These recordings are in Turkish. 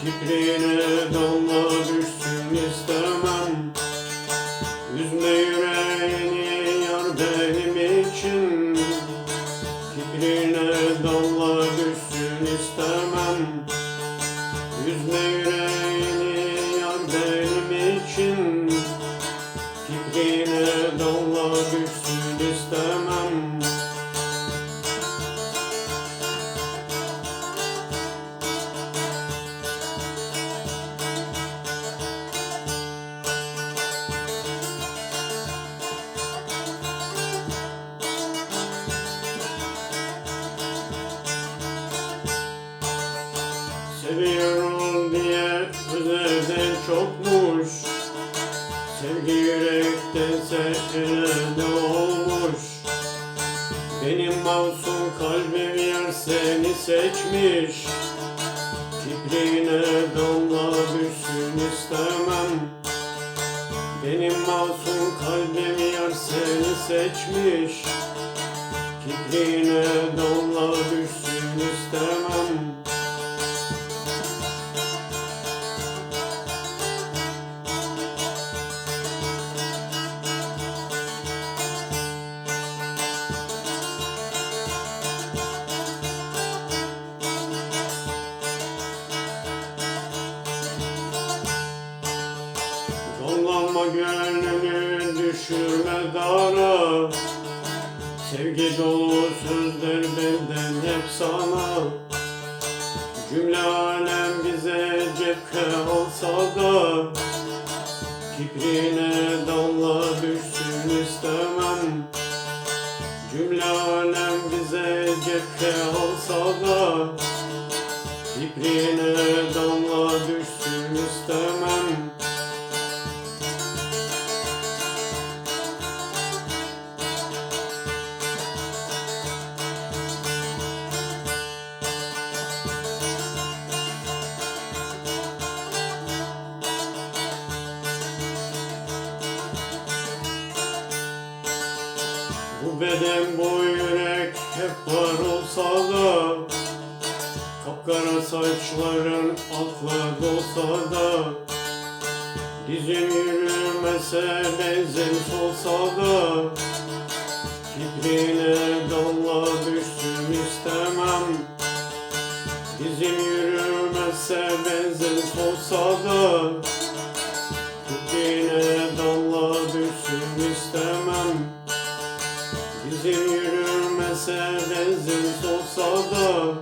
Kipriğine damla düşsün istemem. Üzme yüreğini yar benim için. Kipriğine damla düşsün istemem. Üzme yüreğini yar benim için. Kipriğine damla düşsün Seviyorum diye özelden çokmuş. Sevgi yürektense elerde olmuş? Benim masum kalbim yer seni seçmiş. Kibriğine damla düşsün istemem. Benim masum kalbim yer seni seçmiş. Kibriğine damla düşsün istemem. Zorlanma gönlünü düşürme dara. Sevgi dolu sözler benden hep sana. Cümle alem bize cephe alsa da Kiprine damla düşsün istemem. Cümle alem bize cephe alsa da Kiprine damla Beden bu yürek hep var olsa da Kapkara saçların akla dolsa da Dizim yürümese benzin solsa da Kiprine damla düşsün istemem. Dizim yürümese benzin solsa da benzin solsa da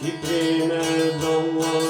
Kiprine damla düşsün istemem